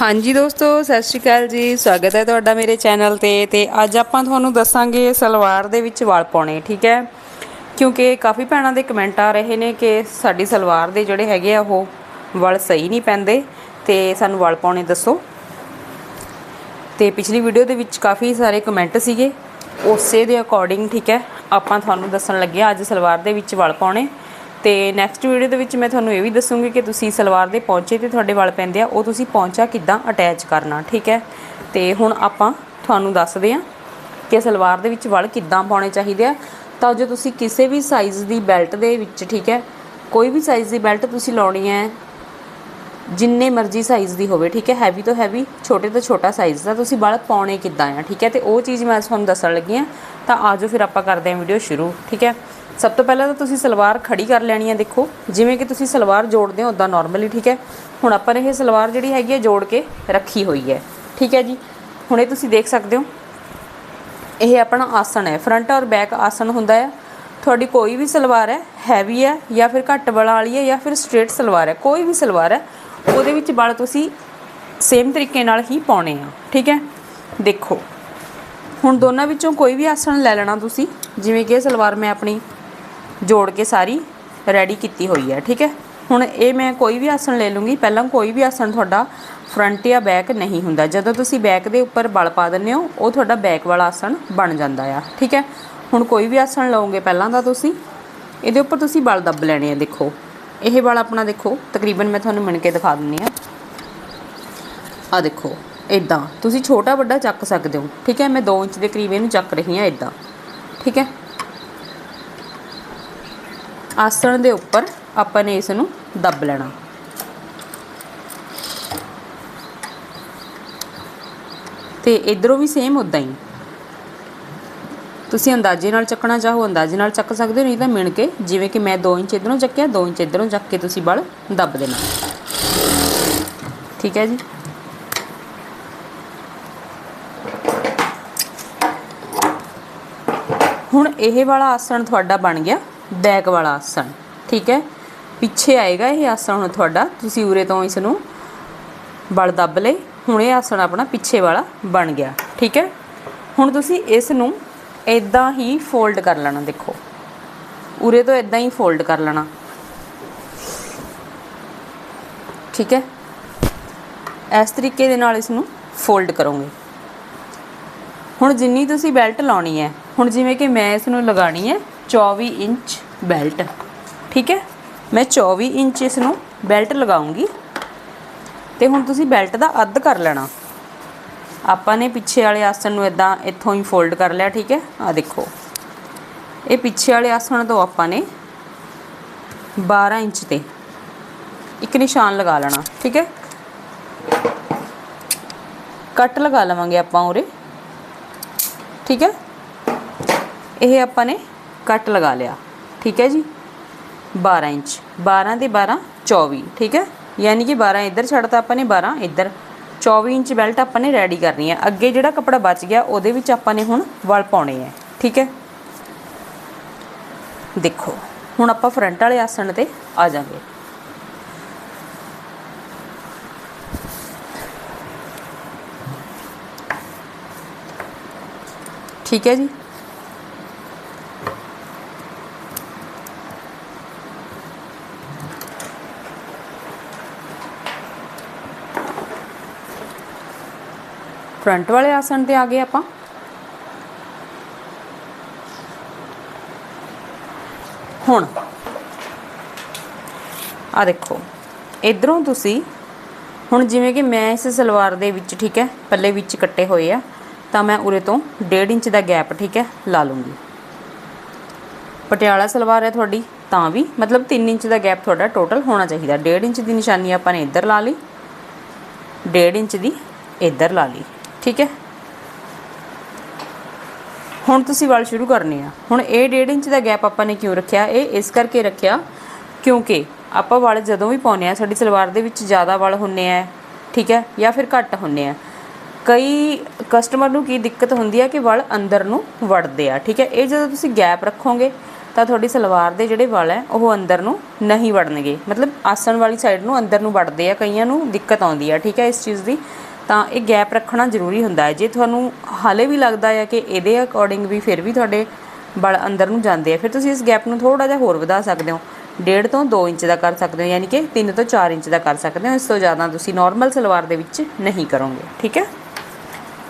ਹਾਂਜੀ ਦੋਸਤੋ, ਸਤਿ ਸ਼੍ਰੀ ਅਕਾਲ ਜੀ। ਸਵਾਗਤ ਹੈ ਤੁਹਾਡਾ ਮੇਰੇ ਚੈਨਲ ਤੇ। ਤੇ ਅੱਜ ਆਪਾਂ ਤੁਹਾਨੂੰ ਦੱਸਾਂਗੇ ਸਲਵਾਰ ਦੇ ਵਿੱਚ ਵਾਲ ਪਾਉਣੇ, ਠੀਕ ਹੈ? ਕਿਉਂਕਿ ਕਾਫੀ ਭੈਣਾਂ ਦੇ ਕਮੈਂਟ ਆ ਰਹੇ ਨੇ ਕਿ ਸਾਡੀ ਸਲਵਾਰ ਦੇ ਜਿਹੜੇ ਹੈਗੇ ਆ, ਉਹ ਵਾਲ ਸਹੀ ਨਹੀਂ ਪੈਂਦੇ। ਤੇ ਸਾਨੂੰ ਵਾਲ ਪਾਉਣੇ ਦੱਸੋ। ਤੇ ਪਿਛਲੀ ਵੀਡੀਓ ਦੇ ਵਿੱਚ ਕਾਫੀ ਸਾਰੇ ਕਮੈਂਟ ਸੀਗੇ। ਉਸੇ ਦੇ ਅਕੋਰਡਿੰਗ ਠੀਕ ਹੈ, ਆਪਾਂ ਤੁਹਾਨੂੰ ਦੱਸਣ ਲੱਗੇ ਹਾਂ ਅੱਜ ਸਲਵਾਰ ਦੇ ਵਿੱਚ ਵਾਲ ਪਾਉਣੇ। ਤੇ ਨੈਕਸਟ ਵੀਡੀਓ ਦੇ ਵਿੱਚ ਮੈਂ ਤੁਹਾਨੂੰ ਇਹ ਵੀ ਦੱਸੂਗੀ ਕਿ ਤੁਸੀਂ ਸਲਵਾਰ ਦੇ ਪੌਂਚੇ ਤੇ ਤੁਹਾਡੇ ਵਾਲ ਪੈਂਦੇ ਆ, ਉਹ ਤੁਸੀਂ ਪੌਂਚਾ ਕਿੱਦਾਂ ਅਟੈਚ ਕਰਨਾ, ਠੀਕ ਹੈ? ਤੇ ਹੁਣ ਆਪਾਂ ਤੁਹਾਨੂੰ ਦੱਸਦੇ ਹਾਂ ਕਿ ਸਲਵਾਰ ਦੇ ਵਿੱਚ ਵਾਲ ਕਿੱਦਾਂ ਪਾਉਣੇ ਚਾਹੀਦੇ ਆ। ਤਾਂ ਜੋ ਤੁਸੀਂ ਕਿਸੇ ਵੀ ਸਾਈਜ਼ ਦੀ ਬੈਲਟ ਦੇ ਵਿੱਚ, ਠੀਕ ਹੈ? ਕੋਈ ਵੀ ਸਾਈਜ਼ ਦੀ ਬੈਲਟ ਤੁਸੀਂ ਲਾਉਣੀ ਹੈ, ਜਿੰਨੇ ਮਰਜ਼ੀ ਸਾਈਜ਼ ਦੀ ਹੋਵੇ, ਠੀਕ ਹੈ? ਹੈਵੀ ਤੋਂ ਹੈਵੀ ਛੋਟੇ ਤੋਂ ਛੋਟਾ ਸਾਈਜ਼ ਦਾ ਤੁਸੀਂ ਵਾਲ ਪਾਉਣੇ ਕਿੱਦਾਂ ਆ, ਠੀਕ ਹੈ? ਤੇ ਉਹ ਚੀਜ਼ ਮੈਂ ਤੁਹਾਨੂੰ ਦੱਸਣ ਲੱਗੀ ਆ ਤਾਂ ਆਜੋ ਫਿਰ ਆਪਾਂ ਕਰਦੇ ਹਾਂ ਵੀਡੀਓ ਸ਼ੁਰੂ, ਠੀਕ ਹੈ? ਸਭ ਤੋਂ ਪਹਿਲਾਂ ਤਾਂ ਤੁਸੀਂ ਸਲਵਾਰ ਖੜੀ ਕਰ ਲੈਣੀ ਹੈ, ਦੇਖੋ। ਜਿਵੇਂ ਕਿ ਤੁਸੀਂ ਸਲਵਾਰ ਜੋੜਦੇ ਹੋ ਉਦਾਂ ਨਾਰਮਲੀ ਠੀਕ ਹੈ? ਹੁਣ ਆਪਾਂ ਨੇ ਇਹ ਸਲਵਾਰ ਜਿਹੜੀ ਹੈਗੀ ਹੈ, ਜੋੜ ਕੇ ਰੱਖੀ ਹੋਈ ਹੈ। ਠੀਕ ਹੈ ਜੀ? ਹੁਣ ਇਹ ਤੁਸੀਂ ਦੇਖ ਸਕਦੇ ਹੋ। ਇਹ ਆਪਣਾ ਆਸਣ ਹੈ। ਫਰੰਟ ਔਰ ਬੈਕ ਆਸਣ ਹੁੰਦਾ ਹੈ। ਤੁਹਾਡੀ ਕੋਈ ਵੀ ਸਲਵਾਰ ਹੈ ਹੈਵੀ ਹੈ ਜਾਂ ਫਿਰ ਘੱਟ ਬਲਾਂ ਵਾਲੀ ਹੈ ਜਾਂ ਫਿਰ ਸਟ੍ਰੇਟ ਸਲਵਾਰ ਹੈ, ਕੋਈ ਵੀ ਸਲਵਾਰ ਹੈ, ਉਹਦੇ ਵਿੱਚ ਬਲ ਤੁਸੀਂ ਸੇਮ ਤਰੀਕੇ ਨਾਲ ਹੀ ਪਾਉਣੇ ਆ। ਠੀਕ ਹੈ? ਦੇਖੋ। ਹੁਣ ਦੋਨਾਂ ਵਿੱਚੋਂ ਕੋਈ ਵੀ ਆਸਣ ਲੈ ਲੈਣਾ ਤੁਸੀਂ। ਜਿਵੇਂ ਕਿ ਇਹ ਸਲਵਾਰ ਮੈਂ ਆਪਣੀ ਜੋੜ ਕੇ ਸਾਰੀ ਰੈਡੀ ਕੀਤੀ ਹੋਈ ਹੈ, ਠੀਕ ਹੈ? ਹੁਣ ਇਹ ਮੈਂ ਕੋਈ ਵੀ ਆਸਣ ਲੈ ਲੂੰਗੀ, ਪਹਿਲਾਂ ਕੋਈ ਵੀ ਆਸਣ ਤੁਹਾਡਾ ਫਰੰਟ ਜਾਂ ਬੈਕ ਨਹੀਂ ਹੁੰਦਾ। ਜਦੋਂ ਤੁਸੀਂ ਬੈਕ ਦੇ ਉੱਪਰ ਬਲ ਪਾ ਦਿੰਦੇ ਹੋ, ਉਹ ਤੁਹਾਡਾ ਬੈਕ ਵਾਲਾ ਆਸਣ ਬਣ ਜਾਂਦਾ ਆ, ਠੀਕ ਹੈ? ਹੁਣ ਕੋਈ ਵੀ ਆਸਣ ਲਓਗੇ ਪਹਿਲਾਂ ਤਾਂ ਤੁਸੀਂ, ਇਹਦੇ ਉੱਪਰ ਤੁਸੀਂ ਬਲ ਦੱਬ ਲੈਣੇ ਆ, ਦੇਖੋ। ਇਹ ਬਲ ਆਪਣਾ ਦੇਖੋ, ਤਕਰੀਬਨ ਮੈਂ ਤੁਹਾਨੂੰ ਮਿਣ ਕੇ ਦਿਖਾ ਦਿੰਨੀ ਆ। ਆ ਦੇਖੋ ਇਦਾਂ ਤੁਸੀਂ ਛੋਟਾ ਵੱਡਾ ਚੱਕ ਸਕਦੇ ਹੋ, ਠੀਕ ਹੈ? ਮੈਂ 2 ਇੰਚ ਦੇ ਕਰੀਬ ਇਹਨੂੰ ਚੱਕ ਰਹੀ ਹਾਂ ਇਦਾਂ ਠੀਕ ਹੈ? ਆਸਣ ਦੇ ਉੱਪਰ ਆਪਾਂ ਨੇ ਇਸ ਨੂੰ ਦੱਬ ਲੈਣਾ। ਤੇ ਇਧਰੋਂ ਵੀ ਸੇਮ ਉਦਾਂ ਹੀ। ਤੁਸੀਂ ਅੰਦਾਜ਼ੇ ਨਾਲ ਚੱਕਣਾ ਚਾਹੋ, ਅੰਦਾਜ਼ੇ ਨਾਲ ਚੱਕ ਸਕਦੇ ਹੋ, ਨਹੀਂ ਤਾਂ ਮਿਣ ਕੇ, ਜਿਵੇਂ ਕਿ ਮੈਂ 2 ਇੰਚ ਇਧਰੋਂ ਚੱਕਿਆ 2 ਇੰਚ ਇਧਰੋਂ ਚੱਕ ਕੇ ਤੁਸੀਂ ਬਲ ਦੱਬ ਦੇਣਾ। ਠੀਕ ਹੈ ਜੀ? ਹੁਣ ਇਹ ਵਾਲਾ ਆਸਣ ਤੁਹਾਡਾ ਬਣ ਗਿਆ। ਬੈਕ ਵਾਲਾ ਆਸਣ, ਠੀਕ ਹੈ? ਪਿੱਛੇ ਆਏਗਾ ਇਹ ਆਸਣ ਹੁਣ ਤੁਹਾਡਾ, ਤੁਸੀਂ ਉਰੇ ਤੋਂ ਇਸ ਨੂੰ ਬਲ ਦੱਬ ਲਏ, ਹੁਣ ਇਹ ਆਸਣ ਆਪਣਾ ਪਿੱਛੇ ਵਾਲਾ ਬਣ ਗਿਆ, ਠੀਕ ਹੈ? ਹੁਣ ਤੁਸੀਂ ਇਸ ਨੂੰ ਇਦਾਂ ਹੀ ਫੋਲਡ ਕਰ ਲੈਣਾ, ਦੇਖੋ। ਉਰੇ ਤੋਂ ਇਦਾਂ ਹੀ ਫੋਲਡ ਕਰ ਲੈਣਾ। ਠੀਕ ਹੈ? ਇਸ ਤਰੀਕੇ ਦੇ ਨਾਲ ਇਸ ਨੂੰ ਫੋਲਡ ਕਰੋਗੇ। ਹੁਣ ਜਿੰਨੀ ਤੁਸੀਂ ਬੈਲਟ ਲਾਉਣੀ ਹੈ, ਹੁਣ ਜਿਵੇਂ ਕਿ ਮੈਂ ਇਸ ਨੂੰ ਲਗਾਣੀ ਹੈ 24 ਇੰਚ ਬੈਲਟ। ਠੀਕ ਹੈ? ਮੈਂ 24 ਇੰਚ ਇਸ ਨੂੰ ਬੈਲਟ ਲਗਾਉਂਗੀ। ਤੇ ਹੁਣ ਤੁਸੀਂ ਬੈਲਟ ਦਾ ਅੱਧ ਕਰ ਲੈਣਾ। ਆਪਾਂ ਨੇ ਪਿੱਛੇ ਵਾਲੇ ਆਸਣ ਨੂੰ ਇਦਾਂ ਇੱਥੋਂ ਹੀ ਫੋਲਡ ਕਰ ਲਿਆ, ਠੀਕ ਹੈ? ਆ ਦੇਖੋ। ਇਹ ਪਿੱਛੇ ਵਾਲੇ ਆਸਣ ਤੋਂ ਆਪਾਂ ਨੇ 12 ਇੰਚ ਤੇ ਇੱਕ ਨਿਸ਼ਾਨ ਲਗਾ ਲੈਣਾ, ਠੀਕ ਹੈ? ਕੱਟ ਲਗਾ ਲਵਾਂਗੇ ਆਪਾਂ ਉਰੇ। ਠੀਕ ਹੈ? ਇਹ ਆਪਾਂ ਨੇ ਕੱਟ ਲਗਾ ਲਿਆ। ਠੀਕ ਹੈ ਜੀ? 12 ਇੰਚ। 12 ਦੇ 12 24 ਠੀਕ ਹੈ? ਯਾਨੀ ਕਿ 12 ਇੱਧਰ ਛੱਡਤਾ ਆਪਾਂ ਨੇ 12 ਇੱਧਰ। 24 ਇੰਚ ਬੈਲਟ ਆਪਾਂ ਨੇ ਰੈਡੀ ਕਰਨੀ ਹੈ। ਅੱਗੇ ਜਿਹੜਾ ਕੱਪੜਾ ਬਚ ਗਿਆ, ਉਹਦੇ ਵਿੱਚ ਆਪਾਂ ਨੇ ਹੁਣ ਵਲ ਪਾਉਣੇ ਹੈ। ਠੀਕ ਹੈ? ਦੇਖੋ, ਹੁਣ ਆਪਾਂ ਫਰੰਟ ਵਾਲੇ ਆਸਣ ਤੇ ਆ ਜਾਾਂਗੇ ਠੀਕ ਹੈ ਜੀ? ਫਰੰਟ ਵਾਲੇ ਆਸਣ ਤੇ ਆ ਗਏ ਆਪਾਂ। ਹੁਣ ਆ ਦੇਖੋ, ਇਧਰੋਂ ਤੁਸੀਂ ਹੁਣ ਜਿਵੇਂ ਕਿ ਮੈਂ ਇਸ ਸਲਵਾਰ ਦੇ ਵਿੱਚ, ਠੀਕ ਹੈ, ਪੱਲੇ ਵਿੱਚ ਕੱਟੇ ਹੋਏ ਆ, ਤਾਂ ਮੈਂ ਉਰੇ ਤੋਂ 1.5 ਇੰਚ ਦਾ ਗੈਪ, ਠੀਕ ਹੈ, ਲਾ ਲੂੰਗੀ। ਪਟਿਆਲਾ ਸਲਵਾਰ ਹੈ ਤੁਹਾਡੀ, ਤਾਂ ਵੀ, ਮਤਲਬ 3 ਇੰਚ ਦਾ ਗੈਪ ਤੁਹਾਡਾ ਟੋਟਲ ਹੋਣਾ ਚਾਹੀਦਾ। 1.5 ਇੰਚ ਦੀ ਨਿਸ਼ਾਨੀ ਆਪਾਂ ਨੇ ਇੱਧਰ ਲਾ ਲਈ 1.5 ਇੰਚ ਦੀ ਇੱਧਰ ਲਾ ਲਈ। ਠੀਕ ਹੈ? ਹੁਣ ਤੁਸੀਂ ਵਲ ਸ਼ੁਰੂ ਕਰਨੇ ਆ। ਹੁਣ ਇਹ 1.5 ਇੰਚ ਦਾ ਗੈਪ ਆਪਾਂ ਨੇ ਕਿਉਂ ਰੱਖਿਆ? ਇਹ ਇਸ ਕਰਕੇ ਰੱਖਿਆ ਕਿਉਂਕਿ ਆਪਾਂ ਵਲ ਜਦੋਂ ਵੀ ਪਾਉਨੇ ਆ, ਸਾਡੀ ਸਲਵਾਰ ਦੇ ਵਿੱਚ ਜ਼ਿਆਦਾ ਵਲ ਹੁੰਨੇ ਆ, ਠੀਕ ਹੈ? ਜਾਂ ਫਿਰ ਘੱਟ ਹੁੰਨੇ ਆ। ਕਈ ਕਸਟਮਰ ਨੂੰ ਕੀ ਦਿੱਕਤ ਹੁੰਦੀ ਹੈ ਕਿ ਵਲ ਅੰਦਰ ਨੂੰ ਵੜਦੇ ਆ, ਠੀਕ ਹੈ? ਇਹ ਜਦੋਂ ਤੁਸੀਂ ਗੈਪ ਰੱਖੋਗੇ, ਤਾਂ ਤੁਹਾਡੀ ਸਲਵਾਰ ਦੇ ਜਿਹੜੇ ਵਲ ਹੈ, ਉਹ ਅੰਦਰ ਨੂੰ ਨਹੀਂ ਵੜਨਗੇ। ਮਤਲਬ ਆਸਣ ਵਾਲੀ ਸਾਈਡ ਨੂੰ ਅੰਦਰ ਨੂੰ ਵੜਦੇ ਆ, ਕਈਆਂ ਨੂੰ ਦਿੱਕਤ ਆਉਂਦੀ ਆ, ਠੀਕ ਹੈ? ਇਸ ਚੀਜ਼ ਦੀ ਤਾਂ ਇਹ ਗੈਪ ਰੱਖਣਾ ਜ਼ਰੂਰੀ ਹੁੰਦਾ ਹੈ। ਜੇ ਤੁਹਾਨੂੰ ਹਾਲੇ ਵੀ ਲੱਗਦਾ ਹੈ ਕਿ ਇਹਦੇ ਅਕੋਰਡਿੰਗ ਵੀ ਫਿਰ ਵੀ ਤੁਹਾਡੇ ਬਲ ਅੰਦਰ ਨੂੰ ਜਾਂਦੇ ਆ, ਫਿਰ ਤੁਸੀਂ ਇਸ ਗੈਪ ਨੂੰ ਥੋੜਾ ਜਿਹਾ ਹੋਰ ਵਧਾ ਸਕਦੇ ਹੋ। ਡੇਢ ਤੋਂ 2 ਇੰਚ ਦਾ ਕਰ ਸਕਦੇ ਹੋ, ਯਾਨੀ ਕਿ 3 ਤੋਂ 4 ਇੰਚ ਦਾ ਕਰ ਸਕਦੇ ਹੋ। ਇਸ ਤੋਂ ਜ਼ਿਆਦਾ ਤੁਸੀਂ ਨਾਰਮਲ ਸਲਵਾਰ ਦੇ ਵਿੱਚ ਨਹੀਂ ਕਰੋਗੇ, ਠੀਕ ਹੈ?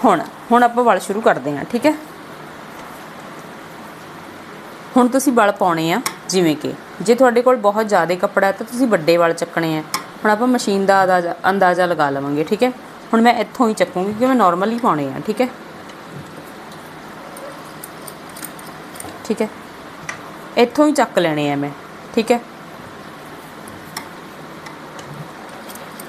ਹੁਣ ਹੁਣ ਆਪਾਂ ਵਲ ਸ਼ੁਰੂ ਕਰਦੇ ਹਾਂ, ਠੀਕ ਹੈ? ਹੁਣ ਤੁਸੀਂ ਵਲ ਪਾਉਣੇ ਆ, ਜਿਵੇਂ ਕਿ ਜੇ ਤੁਹਾਡੇ ਕੋਲ ਬਹੁਤ ਜ਼ਿਆਦਾ ਕੱਪੜਾ ਹੈ ਤਾਂ ਤੁਸੀਂ ਵੱਡੇ ਵਲ ਚੱਕਣੇ ਆ। ਹੁਣ ਆਪਾਂ ਮਸ਼ੀਨ ਦਾ ਅੰਦਾਜ਼ਾ ਅੰਦਾਜ਼ਾ ਲਗਾ ਲਵਾਂਗੇ, ਠੀਕ ਹੈ? ਹੁਣ ਮੈਂ ਇੱਥੋਂ ਹੀ ਚੱਕੂੰਗੀ ਕਿਉਂਕਿ ਮੈਂ ਨਾਰਮਲ ਹੀ ਪਾਉਣੇ ਆ, ਠੀਕ ਹੈ? ਠੀਕ ਹੈ? ਇੱਥੋਂ ਹੀ ਚੱਕ ਲੈਣੇ ਆ ਮੈਂ, ਠੀਕ ਹੈ?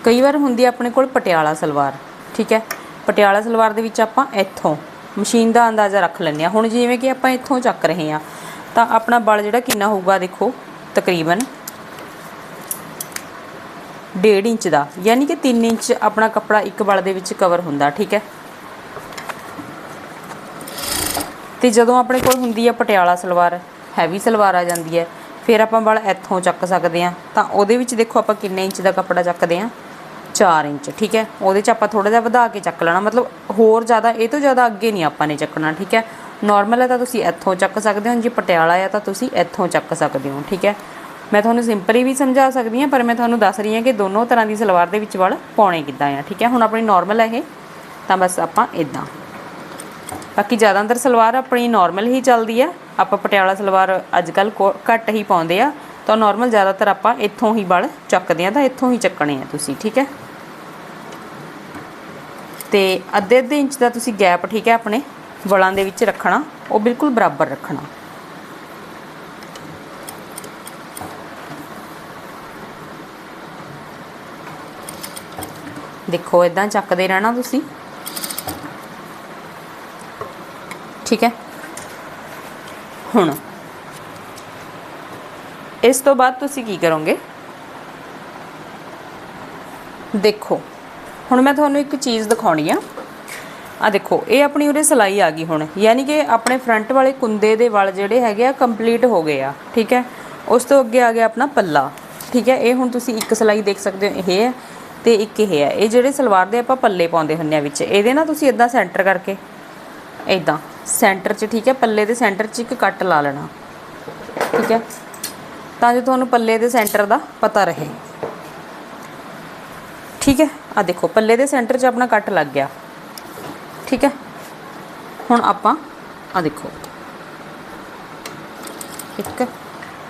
ਕਈ ਵਾਰ ਹੁੰਦੀ ਹੈ ਆਪਣੇ ਕੋਲ ਪਟਿਆਲਾ ਸਲਵਾਰ, ਠੀਕ ਹੈ? ਪਟਿਆਲਾ ਸਲਵਾਰ ਦੇ ਵਿੱਚ ਆਪਾਂ ਇੱਥੋਂ ਮਸ਼ੀਨ ਦਾ ਅੰਦਾਜ਼ਾ ਰੱਖ ਲੈਂਦੇ ਆ ਹੁਣ ਜਿਵੇਂ ਕਿ ਆਪਾਂ ਇੱਥੋਂ ਚੱਕ ਰਹੇ ਆ ਤਾਂ ਆਪਣਾ ਬਲ ਜਿਹੜਾ ਕਿੰਨਾ ਹੋਊਗਾ ਦੇਖੋ, ਤਕਰੀਬਨ 1.5 ਇੰਚ ਦਾ, ਯਾਨੀ ਕਿ 3 ਇੰਚ ਆਪਣਾ ਕੱਪੜਾ ਇੱਕ ਬਲ ਦੇ ਵਿੱਚ ਕਵਰ ਹੁੰਦਾ, ਠੀਕ ਹੈ? ਤੇ ਜਦੋਂ ਆਪਣੇ ਕੋਲ ਹੁੰਦੀ ਹੈ ਪਟਿਆਲਾ ਸਲਵਾਰ ਹੈਵੀ ਸਲਵਾਰ ਆ ਜਾਂਦੀ ਹੈ, ਫਿਰ ਆਪਾਂ ਬਲ ਇੱਥੋਂ ਚੱਕ ਸਕਦੇ ਆ ਤਾਂ ਉਹਦੇ ਵਿੱਚ ਦੇਖੋ ਆਪਾਂ ਕਿੰਨੇ ਇੰਚ ਦਾ ਕੱਪੜਾ ਚੱਕਦੇ ਆ 4 ਇੰਚ, ਠੀਕ ਹੈ? ਉਹਦੇ 'ਚ ਆਪਾਂ ਥੋੜਾ ਜਿਹਾ ਵਧਾ ਕੇ ਚੱਕ ਲੈਣਾ, ਮਤਲਬ ਹੋਰ ਜ਼ਿਆਦਾ, ਇਹ ਤੋਂ ਜ਼ਿਆਦਾ ਅੱਗੇ ਨਹੀਂ ਆਪਾਂ ਨੇ ਚੱਕਣਾ, ਠੀਕ ਹੈ? ਨਾਰਮਲ ਹੈ ਤਾਂ ਤੁਸੀਂ ਇੱਥੋਂ ਚੱਕ ਸਕਦੇ ਹੋ, ਜੇ ਪਟਿਆਲਾ ਹੈ ਤਾਂ ਤੁਸੀਂ ਇੱਥੋਂ ਚੱਕ ਸਕਦੇ ਹੋ, ਠੀਕ ਹੈ? ਮੈਂ ਤੁਹਾਨੂੰ ਸਿੰਪਲੀ ਵੀ ਸਮਝਾ ਸਕਦੀ ਹਾਂ, ਪਰ ਮੈਂ ਤੁਹਾਨੂੰ ਦੱਸ ਰਹੀ ਹਾਂ ਕਿ ਦੋਨੋਂ ਤਰ੍ਹਾਂ ਦੀ ਸਲਵਾਰ ਦੇ ਵਿੱਚ ਵਲ ਪਾਉਣੇ ਕਿੱਦਾਂ ਆ, ਠੀਕ ਹੈ? ਹੁਣ ਆਪਣੀ ਨਾਰਮਲ ਹੈ ਇਹ, ਤਾਂ ਬਸ ਆਪਾਂ ਇਦਾਂ ਬਾਕੀ ਜ਼ਿਆਦਾਤਰ ਸਲਵਾਰ ਆਪਣੀ ਨਾਰਮਲ ਹੀ ਚੱਲਦੀ ਆ। ਆਪਾਂ ਪਟਿਆਲਾ ਸਲਵਾਰ ਅੱਜ ਕੱਲ ਘੱਟ ਹੀ ਪਾਉਂਦੇ ਆ। ਤਾਂ ਨਾਰਮਲ ਜ਼ਿਆਦਾਤਰ ਆਪਾਂ ਇੱਥੋਂ ਹੀ ਵਲ ਚੱਕਦੇ ਆ, ਤਾਂ ਇੱਥੋਂ ਹੀ ਚੱਕਣੇ ਆ ਤੁਸੀਂ, ਠੀਕ ਹੈ? ਤੇ ਅੱਧੇ ਅੱਧੇ ਇੰਚ ਦਾ ਤੁਸੀਂ ਗੈਪ ਠੀਕ ਹੈ, ਆਪਣੇ ਵਲਾਂ ਦੇ ਵਿੱਚ ਰੱਖਣਾ, ਉਹ ਬਿਲਕੁਲ ਬਰਾਬਰ ਰੱਖਣਾ। ਦੇਖੋ ਇਦਾਂ ਚੱਕਦੇ ਰਹਿਣਾ ਤੁਸੀਂ। ਠੀਕ ਹੈ? ਹੁਣ, ਇਸ ਤੋਂ ਬਾਅਦ ਤੁਸੀਂ ਕੀ ਕਰੋਗੇ? ਦੇਖੋ, ਹੁਣ ਮੈਂ ਤੁਹਾਨੂੰ ਇੱਕ ਚੀਜ਼ ਦਿਖਾਉਣੀ ਆ। ਆ ਦੇਖੋ, ਇਹ ਆਪਣੀ ਉਰੇ ਸਲਾਈ ਆ ਗਈ ਹੁਣ। ਯਾਨੀ ਕਿ ਆਪਣੇ ਫਰੰਟ ਵਾਲੇ ਕੁੰਦੇ ਦੇ ਵਲ ਜਿਹੜੇ ਹੈਗੇ ਆ, ਕੰਪਲੀਟ ਹੋ ਗਏ ਆ। ਠੀਕ ਹੈ? ਉਸ ਤੋਂ ਅੱਗੇ ਆ ਗਿਆ ਆਪਣਾ ਪੱਲਾ। ਠੀਕ ਹੈ? ਇਹ ਹੁਣ ਤੁਸੀਂ ਇੱਕ ਸਲਾਈ ਦੇਖ ਸਕਦੇ ਹੋ, ਇਹ ਹੈ। ਤੇ ਇੱਕ ਇਹ ਹੈ, ਇਹ ਜਿਹੜੇ ਸਲਵਾਰ ਦੇ ਆਪਾਂ ਪੱਲੇ ਪਾਉਂਦੇ ਹੁੰਨੇ ਆ ਵਿੱਚ, ਇਹਦੇ ਨਾਲ ਤੁਸੀਂ ਇਦਾਂ ਸੈਂਟਰ ਕਰਕੇ ਇਦਾਂ ਸੈਂਟਰ 'ਚ, ਠੀਕ ਹੈ, ਪੱਲੇ ਦੇ ਸੈਂਟਰ 'ਚ ਇੱਕ ਕੱਟ ਲਾ ਲੈਣਾ, ਠੀਕ ਹੈ, ਤਾਂ ਜੋ ਤੁਹਾਨੂੰ ਪੱਲੇ ਦੇ ਸੈਂਟਰ ਦਾ ਪਤਾ ਰਹੇ। ਠੀਕ ਹੈ ਆ ਦੇਖੋ, ਪੱਲੇ ਦੇ ਸੈਂਟਰ 'ਚ ਆਪਣਾ ਕੱਟ ਲੱਗ ਗਿਆ, ਠੀਕ ਹੈ, ਹੁਣ ਆਪਾਂ ਆ ਦੇਖੋ, ਇੱਕ,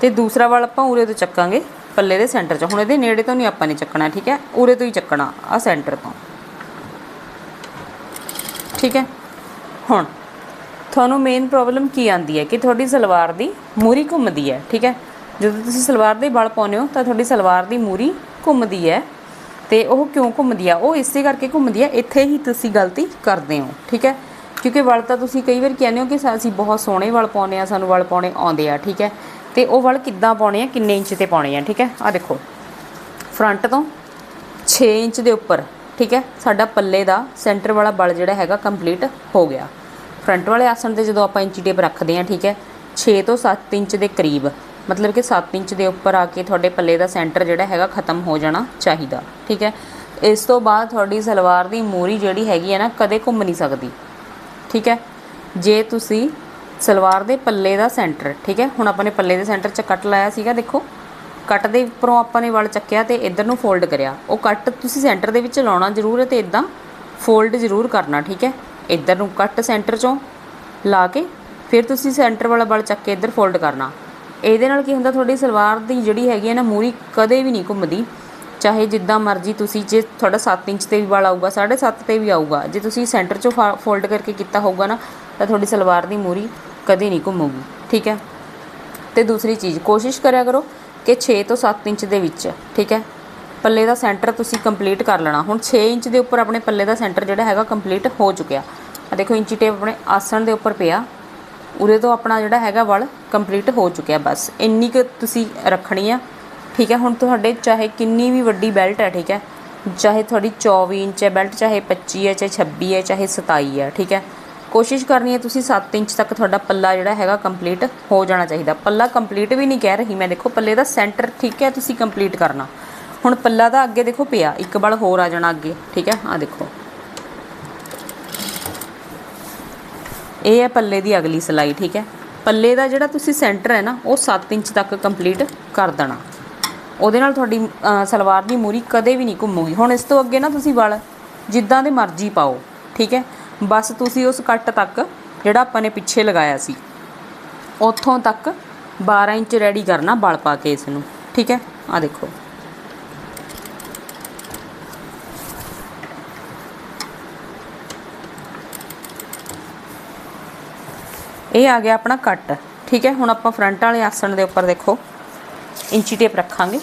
ਤੇ ਦੂਸਰਾ ਵਾਲ ਆਪਾਂ ਉਰੇ ਤੋਂ ਚੱਕਾਂਗੇ। ਪੱਲੇ ਦੇ ਸੈਂਟਰ 'ਚ। ਹੁਣ ਇਹਦੇ ਨੇੜੇ ਤੋਂ ਨਹੀਂ ਆਪਾਂ ਨੇ ਚੱਕਣਾ, ਠੀਕ ਹੈ? ਉਰੇ ਤੋਂ ਹੀ ਚੱਕਣਾ, ਆ ਸੈਂਟਰ ਤੋਂ। ਠੀਕ ਹੈ? ਹੁਣ, ਤੁਹਾਨੂੰ ਮੇਨ ਪ੍ਰੋਬਲਮ ਕੀ ਆਂਦੀ ਹੈ? ਕਿ ਤੁਹਾਡੀ ਸਲਵਾਰ ਦੀ ਮੂਰੀ ਘੁੰਮਦੀ ਹੈ, ਠੀਕ ਹੈ? ਜਦੋਂ ਤੁਸੀਂ ਸਲਵਾਰ ਦੇ ਵਲ ਪਾਉਂਦੇ ਹੋ, ਤਾਂ ਤੁਹਾਡੀ ਸਲਵਾਰ ਦੀ ਮੂਰੀ ਘੁੰਮਦੀ ਹੈ। ਤੇ ਉਹ ਕਿਉਂ ਘੁੰਮਦੀ ਆ? ਉਹ ਇਸੇ ਕਰਕੇ ਘੁੰਮਦੀ ਆ, ਇੱਥੇ ਹੀ ਤੁਸੀਂ ਗਲਤੀ ਕਰਦੇ ਹੋ, ਠੀਕ ਹੈ? ਕਿਉਂਕਿ ਵਲ ਤਾਂ ਤੁਸੀਂ ਕਈ ਵਾਰ ਕਹਿੰਦੇ ਹੋ ਕਿ ਅਸੀਂ ਬਹੁਤ ਸੋਹਣੇ ਵਲ ਪਾਉਨੇ ਆ ਸਾਨੂੰ ਵਲ ਪਾਉਣੇ ਆਉਂਦੇ ਆ, ਠੀਕ ਹੈ? ਤੇ ਉਹ ਵਲ ਕਿੱਦਾਂ ਪਾਉਣੇ ਆ, ਕਿੰਨੇ ਇੰਚ ਤੇ ਪਾਉਣੇ ਆ, ਠੀਕ ਹੈ? ਆ ਦੇਖੋ। ਫਰੰਟ ਤੋਂ 6 ਇੰਚ ਦੇ ਉੱਪਰ, ਠੀਕ ਹੈ? ਸਾਡਾ ਪੱਲੇ ਦਾ ਸੈਂਟਰ ਵਾਲਾ ਬਲ ਜਿਹੜਾ ਹੈਗਾ ਕੰਪਲੀਟ ਹੋ ਗਿਆ। ਫਰੰਟ ਵਾਲੇ ਆਸਣ ਤੇ ਜਦੋਂ ਆਪਾਂ ਇੰਚੀ ਟੇਪ ਰੱਖਦੇ ਹਾਂ, ਠੀਕ ਹੈ? 6 ਤੋਂ 7 ਇੰਚ ਦੇ ਕਰੀਬ, ਮਤਲਬ ਕਿ 7 ਇੰਚ ਦੇ ਉੱਪਰ ਆ ਕੇ ਤੁਹਾਡੇ ਪੱਲੇ ਦਾ ਸੈਂਟਰ ਜਿਹੜਾ ਹੈਗਾ ਖਤਮ ਹੋ ਜਾਣਾ ਚਾਹੀਦਾ, ਠੀਕ ਹੈ? ਇਸ ਤੋਂ ਬਾਅਦ ਤੁਹਾਡੀ ਸਲਵਾਰ ਦੀ ਮੂਰੀ ਜਿਹੜੀ ਹੈਗੀ ਹੈ ਨਾ, ਕਦੇ ਘੁੰਮ ਨਹੀਂ ਸਕਦੀ, ਠੀਕ ਹੈ? ਜੇ ਤੁਸੀਂ ਸਲਵਾਰ ਦੇ ਪੱਲੇ ਦਾ ਸੈਂਟਰ, ਠੀਕ ਹੈ? ਹੁਣ ਆਪਾਂ ਨੇ ਪੱਲੇ ਦੇ ਸੈਂਟਰ 'ਚ ਕੱਟ ਲਾਇਆ ਸੀਗਾ, ਦੇਖੋ। ਕੱਟ ਦੇ ਉੱਪਰੋਂ ਆਪਾਂ ਨੇ ਵਲ ਚੱਕਿਆ ਤੇ ਇੱਧਰ ਨੂੰ ਫੋਲਡ ਕਰਿਆ। ਉਹ ਕੱਟ ਤੁਸੀਂ ਸੈਂਟਰ ਦੇ ਵਿੱਚ ਲਾਉਣਾ ਜ਼ਰੂਰ ਹੈ ਤੇ ਇਦਾਂ ਫੋਲਡ ਜ਼ਰੂਰ ਕਰਨਾ, ਠੀਕ ਹੈ? ਇੱਧਰ ਨੂੰ ਕੱਟ ਸੈਂਟਰ 'ਚੋਂ ਲਾ ਕੇ, ਫਿਰ ਤੁਸੀਂ ਸੈਂਟਰ ਵਾਲਾ ਵਲ ਚੱਕ ਕੇ ਇੱਧਰ ਫੋਲਡ ਕਰਨਾ। ਇਹਦੇ ਨਾਲ ਕੀ ਹੁੰਦਾ, ਤੁਹਾਡੀ ਸਲਵਾਰ ਦੀ ਜਿਹੜੀ ਹੈਗੀ ਹੈ ਨਾ, ਮੂਰੀ ਕਦੇ ਵੀ ਨਹੀਂ ਘੁੰਮਦੀ। ਚਾਹੇ ਜਿੱਦਾਂ ਮਰਜ਼ੀ ਤੁਸੀਂ, ਜੇ ਤੁਹਾਡਾ 7 ਇੰਚ ਤੇ ਵੀ ਵਾਲ ਆਊਗਾ 7.5 ਤੇ ਵੀ ਆਊਗਾ, ਜੇ ਤੁਸੀਂ ਸੈਂਟਰ 'ਚੋਂ ਫੋਲਡ ਕਰਕੇ ਕੀਤਾ ਹੋਊਗਾ ਨਾ, ਤਾਂ ਤੁਹਾਡੀ ਸਲਵਾਰ ਦੀ ਮੂਰੀ ਕਦੇ ਨਹੀਂ ਘੁੰਮੂਗੀ, ਠੀਕ ਹੈ? ਤੇ ਦੂਸਰੀ ਚੀਜ਼, ਕੋਸ਼ਿਸ਼ ਕਰਿਆ ਕਰੋ ਕਿ 6 ਤੋਂ 7 ਇੰਚ ਦੇ ਵਿੱਚ, ਠੀਕ ਹੈ? ਪੱਲੇ ਦਾ ਸੈਂਟਰ ਤੁਸੀਂ ਕੰਪਲੀਟ ਕਰ ਲੈਣਾ। ਹੁਣ 6 ਇੰਚ ਦੇ ਉੱਪਰ ਆਪਣੇ ਪੱਲੇ ਦਾ ਸੈਂਟਰ ਜਿਹੜਾ ਹੈਗਾ ਕੰਪਲੀਟ ਹੋ ਚੁੱਕਿਆ। ਆ ਦੇਖੋ, ਇੰਚੀ ਟੇਪ ਆਪਣੇ ਆਸਣ ਦੇ ਉੱਪਰ ਪਿਆ। ਉਰੇ ਤੋਂ ਆਪਣਾ ਜਿਹੜਾ ਹੈਗਾ ਵਲ ਕੰਪਲੀਟ ਹੋ ਚੁੱਕਿਆ, ਬਸ। ਇੰਨੀ ਕੁ ਤੁਸੀਂ ਰੱਖਣੀ ਆ, ਠੀਕ ਹੈ? ਹੁਣ ਤੁਹਾਡੇ ਚਾਹੇ ਕਿੰਨੀ ਵੀ ਵੱਡੀ ਬੈਲਟ ਹੈ, ਠੀਕ ਹੈ? ਚਾਹੇ ਤੁਹਾਡੀ 24 ਇੰਚ ਹੈ ਬੈਲਟ, ਚਾਹੇ 25 ਹੈ, ਚਾਹੇ 26 ਹੈ, ਚਾਹੇ 27 ਹੈ, ਠੀਕ ਹੈ? ਕੋਸ਼ਿਸ਼ ਕਰਨੀ ਹੈ ਤੁਸੀਂ 7 ਇੰਚ ਤੱਕ ਤੁਹਾਡਾ ਪੱਲਾ ਜਿਹੜਾ ਹੈਗਾ ਕੰਪਲੀਟ ਹੋ ਜਾਣਾ ਚਾਹੀਦਾ। ਪੱਲਾ ਕੰਪਲੀਟ ਵੀ ਨਹੀਂ ਕਹਿ ਰਹੀ ਮੈਂ, ਦੇਖੋ ਪੱਲੇ ਦਾ ਸੈਂਟਰ ਠੀਕ ਹੈ, ਤੁਸੀਂ ਕੰਪਲੀਟ ਕਰਨਾ। ਹੁਣ ਪੱਲਾ ਦਾ ਅੱਗੇ ਦੇਖੋ ਪਿਆ, ਇੱਕ ਬਲ ਹੋਰ ਆ ਜਾਣਾ ਅੱਗੇ, ਠੀਕ ਹੈ ਆ ਦੇਖੋ। ਇਹ ਹੈ ਪੱਲੇ ਦੀ ਅਗਲੀ ਸਲਾਈ ਠੀਕ ਹੈ। ਪੱਲੇ ਦਾ ਜਿਹੜਾ ਤੁਸੀਂ ਸੈਂਟਰ ਹੈ ਨਾ, ਉਹ 7 ਇੰਚ ਤੱਕ ਕੰਪਲੀਟ ਕਰ ਦੇਣਾ। ਉਹਦੇ ਨਾਲ ਤੁਹਾਡੀ ਸਲਵਾਰ ਦੀ ਮੂਰੀ ਕਦੇ ਵੀ ਨਹੀਂ ਘੁੰਮੂਗੀ। ਹੁਣ ਇਸ ਤੋਂ ਅੱਗੇ ਨਾ ਤੁਸੀਂ ਵਲ ਜਿੱਦਾਂ ਦੇ ਮਰਜ਼ੀ ਪਾਓ, ਠੀਕ ਹੈ। ਬਸ ਤੁਸੀਂ ਉਸ ਕੱਟ ਤੱਕ ਜਿਹੜਾ ਆਪਾਂ ਨੇ ਪਿੱਛੇ ਲਗਾਇਆ ਸੀ, ਉੱਥੋਂ ਤੱਕ 12 ਇੰਚ ਰੈਡੀ ਕਰਨਾ ਬਲ ਪਾ ਕੇ ਇਸ ਨੂੰ ਠੀਕ ਹੈ? ਆ ਦੇਖੋ। ਇਹ ਆ ਗਿਆ ਆਪਣਾ ਕੱਟ, ਠੀਕ ਹੈ? ਹੁਣ ਆਪਾਂ ਫਰੰਟ ਵਾਲੇ ਆਸਣ ਦੇ ਉੱਪਰ ਦੇਖੋ, ਇੰਚੀ ਟੇਪ ਰੱਖਾਂਗੇ।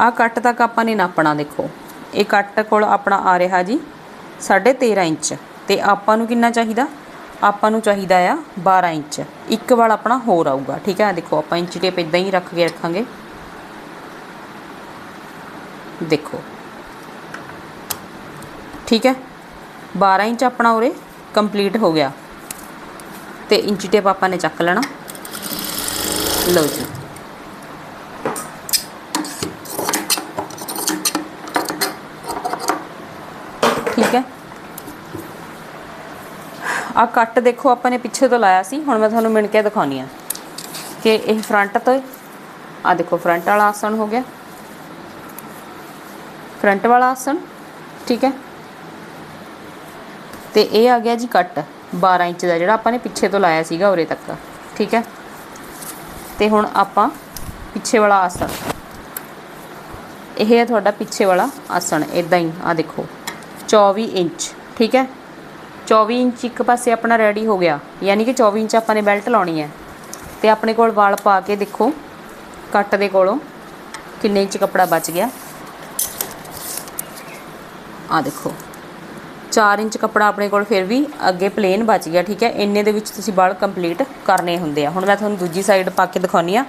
ਆ ਕੱਟ ਤੱਕ ਆਪਾਂ ਨੇ ਨਾਪਣਾ, ਦੇਖੋ। ਇਹ ਕੱਟ ਕੋਲ ਆਪਣਾ ਆ ਰਿਹਾ ਜੀ। 13.5 ਇੰਚ। ਤੇ ਆਪਾਂ ਨੂੰ ਕਿੰਨਾ ਚਾਹੀਦਾ? ਆਪਾਂ ਨੂੰ ਚਾਹੀਦਾ ਆ 12 ਇੰਚ। ਇੱਕ ਵਾਲ ਆਪਣਾ ਹੋਰ ਆਊਗਾ, ਠੀਕ ਹੈ ਦੇਖੋ, ਆਪਾਂ ਇੰਚੀ ਟੇਪ ਇਦਾਂ ਹੀ ਰੱਖ ਕੇ ਰੱਖਾਂਗੇ। ਦੇਖੋ। ਠੀਕ ਹੈ? 12 ਇੰਚ ਆਪਣਾ ਉਰੇ ਕੰਪਲੀਟ ਹੋ ਗਿਆ। ਤੇ ਇੰਚੀ ਟੇਪ ਆਪਾਂ ਨੇ ਚੱਕ ਲੈਣਾ। ਲਓ ਜੀ ਠੀਕ ਹੈ ਆ ਕੱਟ ਦੇਖੋ ਆਪਾਂ ਨੇ ਪਿੱਛੇ ਤੋਂ ਲਾਇਆ ਸੀ, ਹੁਣ ਮੈਂ ਤੁਹਾਨੂੰ ਮਿਣ ਕੇ ਦਿਖਾਉਣੀ ਆ। ਕਿ ਇਹ ਫਰੰਟ ਤੋਂ ਆ ਦੇਖੋ ਫਰੰਟ ਵਾਲਾ ਆਸਣ ਹੋ ਗਿਆ। ਫਰੰਟ ਵਾਲਾ ਆਸਣ, ਠੀਕ ਹੈ। ਤੇ ਇਹ ਆ ਗਿਆ ਜੀ ਕੱਟ 12 ਇੰਚ ਦਾ ਜਿਹੜਾ ਆਪਾਂ ਨੇ ਪਿੱਛੇ ਤੋਂ ਲਾਇਆ ਸੀਗਾ ਉਰੇ ਤੱਕ, ਠੀਕ ਹੈ। ਤੇ ਹੁਣ ਆਪਾਂ ਪਿੱਛੇ ਵਾਲਾ ਆਸਣ। ਇਹ ਹੈ ਤੁਹਾਡਾ ਪਿੱਛੇ ਵਾਲਾ ਆਸਣ ਇਦਾਂ ਹੀ, ਆ ਦੇਖੋ 24 ਇੰਚ, ਠੀਕ ਹੈ। 24 ਇੰਚ ਇੱਕ ਪਾਸੇ ਆਪਣਾ ਰੈਡੀ ਹੋ ਗਿਆ। ਯਾਨੀ ਕਿ 24 ਇੰਚ ਆਪਾਂ ਨੇ ਬੈਲਟ ਲਾਉਣੀ ਹੈ। ਤੇ ਆਪਣੇ ਕੋਲ ਵਾਲ ਪਾ ਕੇ ਦੇਖੋ, ਕੱਟ ਦੇ ਕੋਲੋਂ ਕਿੰਨੇ ਇੰਚ ਕੱਪੜਾ ਬਚ ਗਿਆ। ਆ ਦੇਖੋ 4 ਇੰਚ ਕੱਪੜਾ ਆਪਣੇ ਕੋਲ ਫਿਰ ਵੀ ਅੱਗੇ ਪਲੇਨ ਬਚ ਗਿਆ, ਠੀਕ ਹੈ। ਇੰਨੇ ਦੇ ਵਿੱਚ ਤੁਸੀਂ ਵਾਲ ਕੰਪਲੀਟ ਕਰਨੇ ਹੁੰਦੇ ਆ। ਹੁਣ ਮੈਂ ਤੁਹਾਨੂੰ ਦੂਜੀ ਸਾਈਡ ਪਾ ਕੇ ਦਿਖਾਉਣੀ ਆ।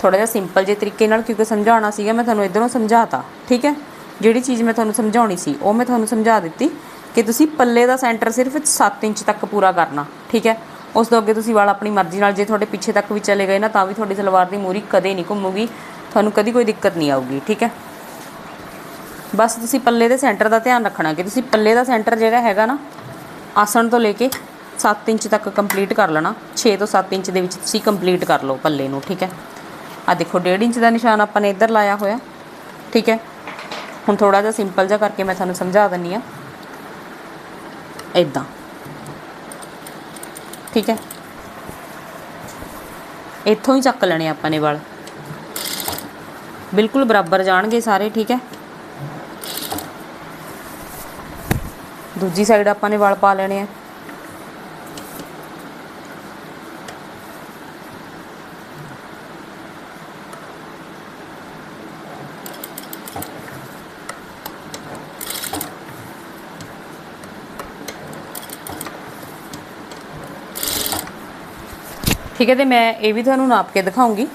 ਥੋੜਾ ਜਿਹਾ ਸਿੰਪਲ ਜੇ ਤਰੀਕੇ ਨਾਲ, ਕਿਉਂਕਿ ਸਮਝਾਉਣਾ ਸੀਗਾ, ਮੈਂ ਤੁਹਾਨੂੰ ਇਧਰੋਂ ਸਮਝਾਤਾ, ਠੀਕ ਹੈ। ਜਿਹੜੀ ਚੀਜ਼ ਮੈਂ ਤੁਹਾਨੂੰ ਸਮਝਾਉਣੀ ਸੀ, ਉਹ ਮੈਂ ਤੁਹਾਨੂੰ ਸਮਝਾ ਦਿੱਤੀ। ਕਿ ਤੁਸੀਂ ਪੱਲੇ ਦਾ ਸੈਂਟਰ ਸਿਰਫ 7 ਇੰਚ ਤੱਕ ਪੂਰਾ ਕਰਨਾ, ਠੀਕ ਹੈ? ਉਸ ਤੋਂ ਅੱਗੇ ਤੁਸੀਂ ਵਾਲ ਆਪਣੀ ਮਰਜ਼ੀ ਨਾਲ ਜੇ ਤੁਹਾਡੇ ਪਿੱਛੇ ਤੱਕ ਵੀ ਚਲੇ ਗਏ ਨਾ, ਤਾਂ ਵੀ ਤੁਹਾਡੀ ਸਲਵਾਰ ਦੀ ਮੂਰੀ ਕਦੇ ਨਹੀਂ ਘੁੰਮੂਗੀ, ਤੁਹਾਨੂੰ ਕਦੀ ਕੋਈ ਦਿੱਕਤ ਨਹੀਂ ਆਊਗੀ, ਠੀਕ ਹੈ? ਬਸ ਤੁਸੀਂ ਪੱਲੇ ਦੇ ਸੈਂਟਰ ਦਾ ਧਿਆਨ ਰੱਖਣਾ ਕਿ ਤੁਸੀਂ ਪੱਲੇ ਦਾ ਸੈਂਟਰ ਜਿਹੜਾ ਹੈਗਾ ਨਾ, ਆਸਣ ਤੋਂ ਲੈ ਕੇ 7 ਇੰਚ ਤੱਕ ਕੰਪਲੀਟ ਕਰ ਲੈਣਾ 6 ਤੋਂ 7 ਇੰਚ ਦੇ ਵਿੱਚ ਤੁਸੀਂ ਕੰਪਲੀਟ ਕਰ ਲਓ ਪੱਲੇ ਨੂੰ, ਠੀਕ ਹੈ? ਆ ਦੇਖੋ 1.5 ਇੰਚ ਦਾ ਨਿਸ਼ਾਨ ਆਪਾਂ ਨੇ ਇੱਧਰ ਲਾਇਆ ਹੋਇਆ, ਠੀਕ ਹੈ? ਹੁਣ ਥੋੜਾ ਜਿਹਾ ਸਿੰਪਲ ਜਿਹਾ ਕਰਕੇ ਮੈਂ ਤੁਹਾਨੂੰ ਸਮਝਾ ਦਿੰਨੀ ਆ ਇਦਾਂ ਠੀਕ ਹੈ? ਇੱਥੋਂ ਹੀ ਚੱਕ ਲੈਣੇ ਆਪਾਂ ਨੇ ਵਾਲ। ਬਿਲਕੁਲ ਬਰਾਬਰ ਜਾਣਗੇ ਸਾਰੇ, ਠੀਕ ਹੈ? ਦੂਜੀ ਸਾਈਡ ਆਪਾਂ ਨੇ ਵਾਲ ਪਾ ਲੈਣੇ ਆ। ਠੀਕ ਹੈ, ਤੇ ਮੈਂ ਇਹ ਵੀ ਤੁਹਾਨੂੰ ਨਾਪ ਕੇ ਦਿਖਾਉਂਗੀ।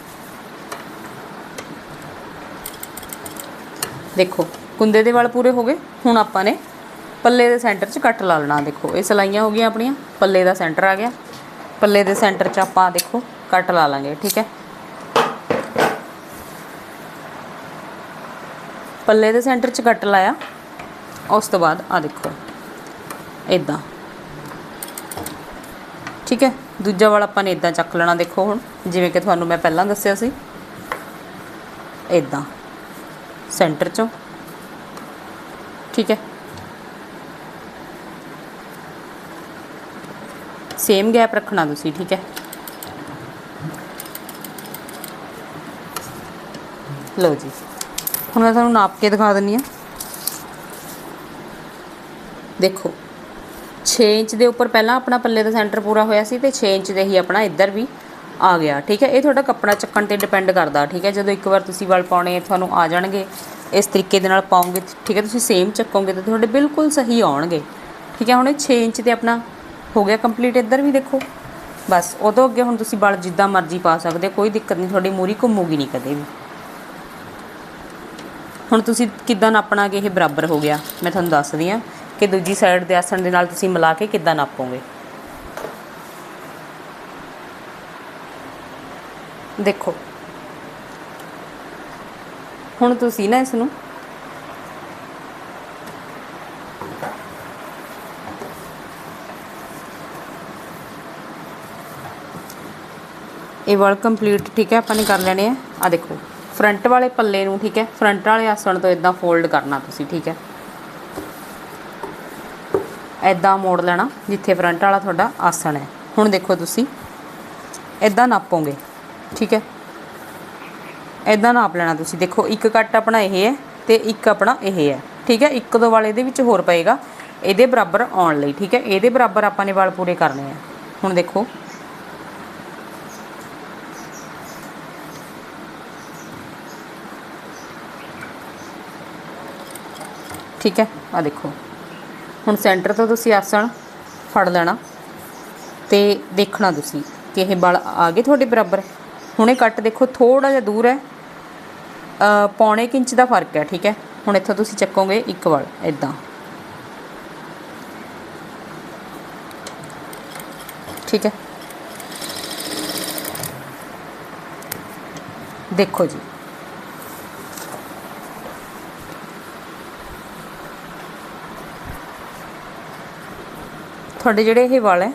ਦੇਖੋ, ਕੁੰਦੇ ਦੇ ਵਾਲ ਪੂਰੇ ਹੋ ਗਏ। ਹੁਣ ਆਪਾਂ ਨੇ ਪੱਲੇ ਦੇ ਸੈਂਟਰ 'ਚ ਕੱਟ ਲਾ ਲੈਣਾ, ਦੇਖੋ। ਇਹ ਸਲਾਈਆਂ ਹੋ ਗਈਆਂ ਆਪਣੀਆਂ, ਪੱਲੇ ਦਾ ਸੈਂਟਰ ਆ ਗਿਆ। ਪੱਲੇ ਦੇ ਸੈਂਟਰ 'ਚ ਆਪਾਂ, ਦੇਖੋ, ਕੱਟ ਲਾ ਲਾਂਗੇ, ਠੀਕ ਹੈ। ਪੱਲੇ ਦੇ ਸੈਂਟਰ 'ਚ ਕੱਟ ਲਾਇਆ। ਉਸ ਤੋਂ ਬਾਅਦ ਆ ਦੇਖੋ ਇਦਾਂ ਠੀਕ ਹੈ ਦੂਜਾ ਵਾਲਾ ਆਪਾਂ ਨੇ ਇਦਾਂ ਚੱਕ ਲੈਣਾ, ਦੇਖੋ ਹੁਣ, ਜਿਵੇਂ ਕਿ ਤੁਹਾਨੂੰ ਮੈਂ ਪਹਿਲਾਂ ਦੱਸਿਆ ਸੀ। ਇਦਾਂ ਸੈਂਟਰ 'ਚੋਂ। ਠੀਕ ਹੈ। ਸੇਮ ਗੈਪ ਰੱਖਣਾ ਤੁਸੀਂ, ਠੀਕ ਹੈ। ਲਓ ਜੀ। ਹੁਣ ਮੈਂ ਤੁਹਾਨੂੰ ਨਾਪ ਕੇ ਦਿਖਾ ਦਿੰਨੀ ਆ ਦੇਖੋ 6 ਇੰਚ ਦੇ ਉੱਪਰ ਪਹਿਲਾਂ ਆਪਣਾ ਪੱਲੇ ਦਾ ਸੈਂਟਰ ਪੂਰਾ ਹੋਇਆ ਸੀ ਤੇ 6 ਇੰਚ ਦੇ ਹੀ ਆਪਣਾ ਇੱਧਰ ਵੀ ਆ ਗਿਆ, ਠੀਕ ਹੈ? ਇਹ ਤੁਹਾਡਾ ਕੱਪੜਾ ਚੱਕਣ ਤੇ ਡਿਪੈਂਡ ਕਰਦਾ, ਠੀਕ ਹੈ? ਜਦੋਂ ਇੱਕ ਵਾਰ ਤੁਸੀਂ ਵਲ ਪਾਉਣੇ, ਤੁਹਾਨੂੰ ਆ ਜਾਣਗੇ, ਇਸ ਤਰੀਕੇ ਦੇ ਨਾਲ ਪਾਉਂਗੇ, ਠੀਕ ਹੈ? ਤੁਸੀਂ ਸੇਮ ਚੱਕੋਗੇ ਤਾਂ ਤੁਹਾਡੇ ਬਿਲਕੁਲ ਸਹੀ ਆਉਣਗੇ, ਠੀਕ ਹੈ? ਹੁਣ ਇਹ 6 ਇੰਚ ਤੇ ਆਪਣਾ ਹੋ ਗਿਆ ਕੰਪਲੀਟ ਇੱਧਰ ਵੀ ਦੇਖੋ। ਬਸ, ਉਦੋਂ ਅੱਗੇ ਹੁਣ ਤੁਸੀਂ ਵਲ ਜਿੱਦਾਂ ਮਰਜ਼ੀ ਪਾ ਸਕਦੇ ਹੋ, ਕੋਈ ਦਿੱਕਤ ਨਹੀਂ, ਤੁਹਾਡੀ ਮੂਰੀ ਘੁੰਮੂਗੀ ਨਹੀਂ ਕਦੇ ਵੀ। ਹੁਣ ਤੁਸੀਂ ਕਿੱਦਾਂ ਨਾਪਣਾ ਕਿ ਇਹ ਬਰਾਬਰ ਹੋ ਗਿਆ, ਮੈਂ ਤੁਹਾਨੂੰ ਦੱਸਦੀ ਆ ਕਿ ਦੂਜੀ ਸਾਈਡ ਦੇ ਆਸਣ ਦੇ ਨਾਲ ਤੁਸੀਂ ਮਿਲਾ ਕੇ ਕਿੱਦਾਂ ਨਾਪੋਗੇ? ਦੇਖੋ। ਹੁਣ ਤੁਸੀਂ ਨਾ ਇਸ ਨੂੰ ਇਹ ਵਰਕ ਕੰਪਲੀਟ ਠੀਕ ਹੈ, ਆਪਾਂ ਨੇ ਕਰ ਲੈਣੇ ਆ। ਆ ਦੇਖੋ ਫਰੰਟ ਵਾਲੇ ਪੱਲੇ ਨੂੰ, ਠੀਕ ਹੈ ਫਰੰਟ ਵਾਲੇ ਆਸਣ ਤੋਂ ਇਦਾਂ ਫੋਲਡ ਕਰਨਾ ਤੁਸੀਂ, ਠੀਕ ਹੈ। ਇਦਾਂ ਮੋੜ ਲੈਣਾ, ਜਿੱਥੇ ਫਰੰਟ ਵਾਲਾ ਤੁਹਾਡਾ ਆਸਣ ਹੈ। ਹੁਣ ਦੇਖੋ ਤੁਸੀਂ ਇਦਾਂ ਨਾਪੋਗੇ, ਠੀਕ ਹੈ? ਇਦਾਂ ਨਾਪ ਲੈਣਾ ਤੁਸੀਂ। ਦੇਖੋ, ਇੱਕ ਕੱਟ ਆਪਣਾ ਇਹ ਹੈ ਤੇ ਇੱਕ ਆਪਣਾ ਇਹ ਹੈ, ਠੀਕ ਹੈ? ਇੱਕ ਦੋ ਵਾਲੇ ਇਹਦੇ ਵਿੱਚ ਹੋਰ ਪਏਗਾ, ਇਹਦੇ ਬਰਾਬਰ ਆਉਣ ਲਈ, ਠੀਕ ਹੈ? ਇਹਦੇ ਬਰਾਬਰ ਆਪਾਂ ਨੇ ਵਾਲ ਪੂਰੇ ਕਰਨੇ ਆ। ਹੁਣ ਦੇਖੋ। ਠੀਕ ਹੈ? ਆ ਦੇਖੋ। ਹੁਣ ਸੈਂਟਰ ਤੋਂ ਤੁਸੀਂ ਆਸਣ ਫੜ ਲੈਣਾ ਤੇ ਦੇਖਣਾ ਤੁਸੀਂ ਕਿ ਇਹ ਬਲ ਆ ਗਏ ਤੁਹਾਡੇ ਬਰਾਬਰ। ਹੁਣੇ ਕੱਟ ਦੇਖੋ ਥੋੜਾ ਜਿਹਾ ਦੂਰ ਹੈ। ਪੌਣੇ ਕੁ ਇੰਚ ਦਾ ਫ਼ਰਕ ਹੈ, ਠੀਕ ਹੈ? ਹੁਣ ਇੱਥੋਂ ਤੁਸੀਂ ਚੱਕੋਗੇ ਇੱਕ ਵਲ ਇਦਾਂ ਠੀਕ ਹੈ? ਦੇਖੋ ਜੀ। ਤੁਹਾਡੇ ਜਿਹੜੇ ਇਹ ਵਾਲ ਹੈ,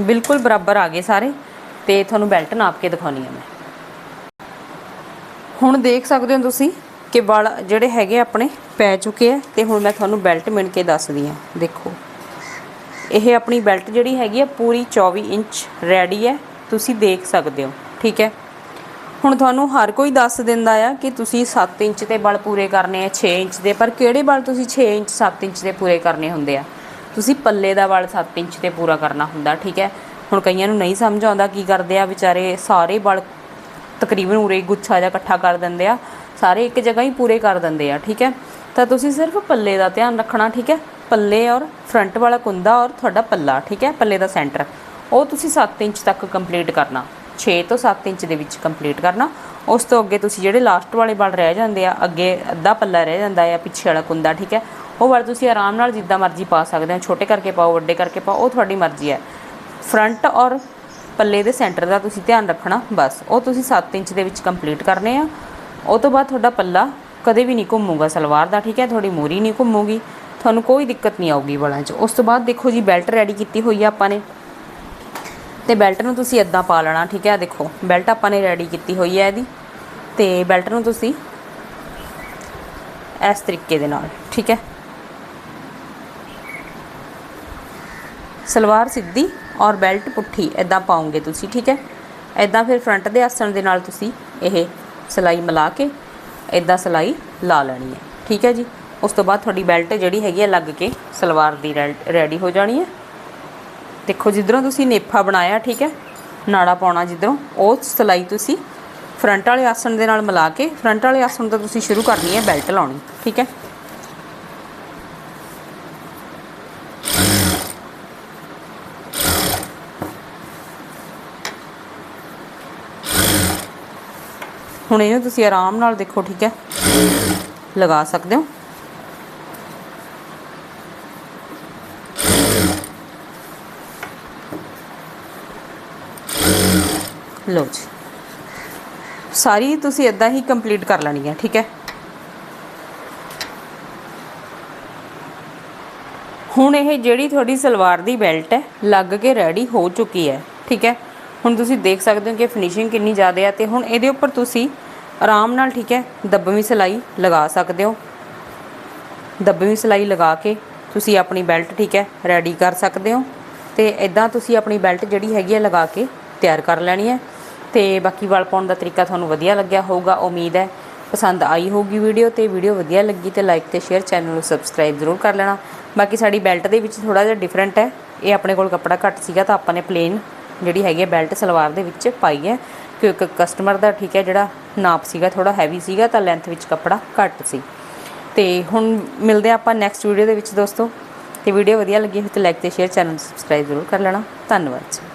ਬਿਲਕੁਲ ਬਰਾਬਰ ਆ ਗਏ ਸਾਰੇ ਤੇ ਤੁਹਾਨੂੰ ਬੈਲਟ ਨਾਪ ਕੇ ਦਿਖਾਉਣੀ ਹੈ ਮੈਂ। ਹੁਣ ਦੇਖ ਸਕਦੇ ਹੋ ਤੁਸੀਂ ਕਿ ਵਾਲ ਜਿਹੜੇ ਹੈਗੇ ਆਪਣੇ ਪੈ ਚੁੱਕੇ ਆ ਤੇ ਹੁਣ ਮੈਂ ਤੁਹਾਨੂੰ ਬੈਲਟ ਮਿਣ ਕੇ ਦੱਸਦੀ ਹਾਂ। ਦੇਖੋ, ਇਹ ਆਪਣੀ ਬੈਲਟ ਜਿਹੜੀ ਹੈਗੀ ਆ ਪੂਰੀ 24 ਇੰਚ ਰੈਡੀ ਹੈ, ਤੁਸੀਂ ਦੇਖ ਸਕਦੇ ਹੋ, ਠੀਕ ਹੈ। ਹੁਣ ਤੁਹਾਨੂੰ ਹਰ ਕੋਈ ਦੱਸ ਦਿੰਦਾ ਆ ਕਿ ਤੁਸੀਂ 7 ਇੰਚ ਤੇ ਬਲ ਪੂਰੇ ਕਰਨੇ ਆ 6 ਇੰਚ ਦੇ, ਪਰ ਕਿਹੜੇ ਬਲ ਤੁਸੀਂ 6 ਇੰਚ 7 ਇੰਚ ਦੇ ਪੂਰੇ ਕਰਨੇ ਹੁੰਦੇ ਆ? ਤੁਸੀਂ ਪੱਲੇ ਦਾ ਬਲ 7 ਇੰਚ ਤੇ ਪੂਰਾ ਕਰਨਾ ਹੁੰਦਾ, ਠੀਕ ਹੈ? ਹੁਣ ਕਈਆਂ ਨੂੰ ਨਹੀਂ ਸਮਝ ਆਉਂਦਾ ਕੀ ਕਰਦੇ ਆ, ਵਿਚਾਰੇ ਸਾਰੇ ਬਲ ਤਕਰੀਬਨ ਉਰੇ ਗੁੱਛਾ ਜਿਹਾ ਇਕੱਠਾ ਕਰ ਦਿੰਦੇ ਆ, ਸਾਰੇ ਇੱਕ ਜਗ੍ਹਾ ਹੀ ਪੂਰੇ ਕਰ ਦਿੰਦੇ ਆ, ਠੀਕ ਹੈ? ਤਾਂ ਤੁਸੀਂ ਸਿਰਫ ਪੱਲੇ ਦਾ ਧਿਆਨ ਰੱਖਣਾ, ਠੀਕ ਹੈ? ਪੱਲੇ ਔਰ ਫਰੰਟ ਵਾਲਾ ਕੁੰਦਾ ਔਰ ਤੁਹਾਡਾ ਪੱਲਾ, ਠੀਕ ਹੈ? ਪੱਲੇ ਦਾ ਸੈਂਟਰ। ਉਹ ਤੁਸੀਂ 7 ਇੰਚ ਤੱਕ ਕੰਪਲੀਟ ਕਰਨਾ 6 ਤੋਂ 7 ਇੰਚ ਦੇ ਵਿੱਚ ਕੰਪਲੀਟ ਕਰਨਾ। ਉਸ ਤੋਂ ਅੱਗੇ ਤੁਸੀਂ ਜਿਹੜੇ ਲਾਸਟ ਵਾਲੇ ਬਲ ਰਹਿ ਜਾਂਦੇ ਆ, ਅੱਗੇ ਅੱਧਾ ਪੱਲਾ ਰਹਿ ਜਾਂਦਾ ਆ, ਪਿੱਛੇ ਵਾਲਾ ਕੁੰਦਾ, ਠੀਕ ਹੈ? ਉਹ ਵਾਲ ਤੁਸੀਂ ਆਰਾਮ ਨਾਲ ਜਿੱਦਾਂ ਮਰਜ਼ੀ ਪਾ ਸਕਦੇ ਹੋ। ਛੋਟੇ ਕਰਕੇ ਪਾਓ, ਵੱਡੇ ਕਰਕੇ ਪਾਓ, ਉਹ ਤੁਹਾਡੀ ਮਰਜ਼ੀ ਹੈ। ਫਰੰਟ ਔਰ ਪੱਲੇ ਦੇ ਸੈਂਟਰ ਦਾ ਤੁਸੀਂ ਧਿਆਨ ਰੱਖਣਾ, ਬਸ। ਉਹ ਤੁਸੀਂ 7 ਇੰਚ ਦੇ ਵਿੱਚ ਕੰਪਲੀਟ ਕਰਨੇ ਆ। ਉਹ ਤੋਂ ਬਾਅਦ ਤੁਹਾਡਾ ਪੱਲਾ ਕਦੇ ਵੀ ਨਹੀਂ ਘੁੰਮੂਗਾ। ਸਲਵਾਰ ਦਾ ਠੀਕ ਹੈ, ਤੁਹਾਡੀ ਮੂਰੀ ਨਹੀਂ ਘੁੰਮੂਗੀ। ਤੁਹਾਨੂੰ ਕੋਈ ਦਿੱਕਤ ਨਹੀਂ ਆਊਗੀ ਵਾਲਾਂ 'ਚ। ਉਸ ਤੋਂ ਬਾਅਦ ਦੇਖੋ ਜੀ ਬੈਲਟ ਰੈਡੀ ਕੀਤੀ ਹੋਈ ਆ ਆਪਾਂ ਨੇ। ਤੇ ਬੈਲਟ ਨੂੰ ਤੁਸੀਂ ਇਦਾਂ ਪਾ ਲੈਣਾ, ਠੀਕ ਹੈ, ਦੇਖੋ। ਬੈਲਟ ਆਪਾਂ ਨੇ ਰੈਡੀ ਕੀਤੀ ਹੋਈ ਹੈ ਇਹਦੀ। ਤੇ ਬੈਲਟ ਨੂੰ ਤੁਸੀਂ ਇਸ ਤਰੀਕੇ ਦੇ ਨਾਲ, ਠੀਕ ਹੈ। ਸਲਵਾਰ ਸਿੱਧੀ ਔਰ ਬੈਲਟ ਪੁੱਠੀ ਇਦਾਂ ਪਾਉਂਗੇ ਤੁਸੀਂ, ਠੀਕ ਹੈ? ਇਦਾਂ ਫਿਰ ਫਰੰਟ ਦੇ ਆਸਣ ਦੇ ਨਾਲ ਤੁਸੀਂ ਇਹ ਸਲਾਈ ਮਿਲਾ ਕੇ ਇਦਾਂ ਸਲਾਈ ਲਾ ਲੈਣੀ ਹੈ, ਠੀਕ ਹੈ ਜੀ? ਉਸ ਤੋਂ ਬਾਅਦ ਤੁਹਾਡੀ ਬੈਲਟ ਜਿਹੜੀ ਹੈਗੀ ਹੈ ਲੱਗ ਕੇ ਸਲਵਾਰ ਦੀ ਰੈਡੀ ਹੋ ਜਾਣੀ ਹੈ। ਦੇਖੋ ਜਿੱਧਰੋਂ ਤੁਸੀਂ ਨੇਫਾ ਬਣਾਇਆ, ਠੀਕ ਹੈ? ਨਾੜਾ ਪਾਉਣਾ ਜਿੱਧਰੋਂ, ਉਹ ਸਲਾਈ ਤੁਸੀਂ ਫਰੰਟ ਵਾਲੇ ਆਸਣ ਦੇ ਨਾਲ ਮਿਲਾ ਕੇ ਫਰੰਟ ਵਾਲੇ ਆਸਣ ਤੋਂ ਤੁਸੀਂ ਸ਼ੁਰੂ ਕਰਨੀ ਹੈ ਬੈਲਟ ਲਾਉਣੀ, ਠੀਕ ਹੈ? ਹੁਣ ਇਹਨੂੰ ਤੁਸੀਂ ਆਰਾਮ ਨਾਲ ਦੇਖੋ, ਠੀਕ ਹੈ? ਲਗਾ ਸਕਦੇ ਹੋ? ਲਓ ਜੀ। ਸਾਰੀ ਤੁਸੀਂ ਇਦਾਂ ਹੀ ਕੰਪਲੀਟ ਕਰ ਲੈਣੀ ਹੈ, ਠੀਕ ਹੈ? ਹੁਣ ਇਹ ਜਿਹੜੀ ਤੁਹਾਡੀ ਸਲਵਾਰ ਦੀ ਬੈਲਟ ਹੈ, ਲੱਗ ਕੇ ਰੈਡੀ ਹੋ ਚੁੱਕੀ ਹੈ, ਠੀਕ ਹੈ? ਹੁਣ ਤੁਸੀਂ ਦੇਖ ਸਕਦੇ ਹੋ ਕਿ ਫਿਨਿਸ਼ਿੰਗ ਕਿੰਨੀ ਜ਼ਿਆਦਾ ਹੈ ਤੇ ਹੁਣ ਇਹਦੇ ਉੱਪਰ ਤੁਸੀਂ ਆਰਾਮ ਨਾਲ, ਠੀਕ ਹੈ, ਦੱਬਵੀਂ ਸਿਲਾਈ ਲਗਾ ਸਕਦੇ ਹੋ। ਦੱਬਵੀਂ ਸਿਲਾਈ ਲਗਾ ਕੇ ਤੁਸੀਂ ਆਪਣੀ ਬੈਲਟ, ਠੀਕ ਹੈ, ਰੈਡੀ ਕਰ ਸਕਦੇ ਹੋ। ਤੇ ਇਦਾਂ ਤੁਸੀਂ ਆਪਣੀ ਬੈਲਟ ਜਿਹੜੀ ਹੈਗੀ ਹੈ ਲਗਾ ਕੇ ਤਿਆਰ ਕਰ ਲੈਣੀ ਹੈ। ਤੇ ਬਾਕੀ ਵਲ ਪਾਉਣ ਦਾ ਤਰੀਕਾ ਤੁਹਾਨੂੰ ਵਧੀਆ ਲੱਗਿਆ ਹੋਊਗਾ, ਉਮੀਦ ਹੈ, ਪਸੰਦ ਆਈ ਹੋਊਗੀ ਵੀਡੀਓ ਤੇ ਵੀਡੀਓ ਵਧੀਆ ਲੱਗੀ ਤੇ ਲਾਈਕ ਤੇ ਸ਼ੇਅਰ ਚੈਨਲ ਨੂੰ ਸਬਸਕ੍ਰਾਈਬ ਜ਼ਰੂਰ ਕਰ ਲੈਣਾ। ਬਾਕੀ ਸਾਡੀ ਬੈਲਟ ਦੇ ਵਿੱਚ ਥੋੜਾ ਜਿਹਾ ਡਿਫਰੈਂਟ ਹੈ। ਇਹ ਆਪਣੇ ਕੋਲ ਕੱਪੜਾ ਘੱਟ ਸੀਗਾ ਤਾਂ ਆਪਾਂ ਨੇ ਪਲੇਨ ਜਿਹੜੀ ਹੈਗੀ ਹੈ ਬੈਲਟ ਸਲਵਾਰ ਦੇ ਵਿੱਚ ਪਾਈ ਹੈ। ਕਿਉਂਕਿ ਕਸਟਮਰ ਦਾ ਠੀਕ ਹੈ, ਜਿਹੜਾ ਨਾਪ ਸੀਗਾ ਥੋੜਾ ਹੈਵੀ ਸੀਗਾ, ਤਾਂ ਲੈਂਥ ਵਿੱਚ ਕੱਪੜਾ ਘੱਟ ਸੀ। ਤੇ ਹੁਣ ਮਿਲਦੇ ਹਾਂ ਆਪਾਂ ਨੈਕਸਟ ਵੀਡੀਓ ਦੇ ਵਿੱਚ ਦੋਸਤੋ। ਤੇ ਵੀਡੀਓ ਵਧੀਆ ਲੱਗੀ ਹੋਵੇ ਤਾਂ ਲਾਈਕ ਤੇ ਸ਼ੇਅਰ ਚੈਨਲ ਸਬਸਕ੍ਰਾਈਬ ਜ਼ਰੂਰ ਕਰ ਲੈਣਾ। ਧੰਨਵਾਦ ਜੀ।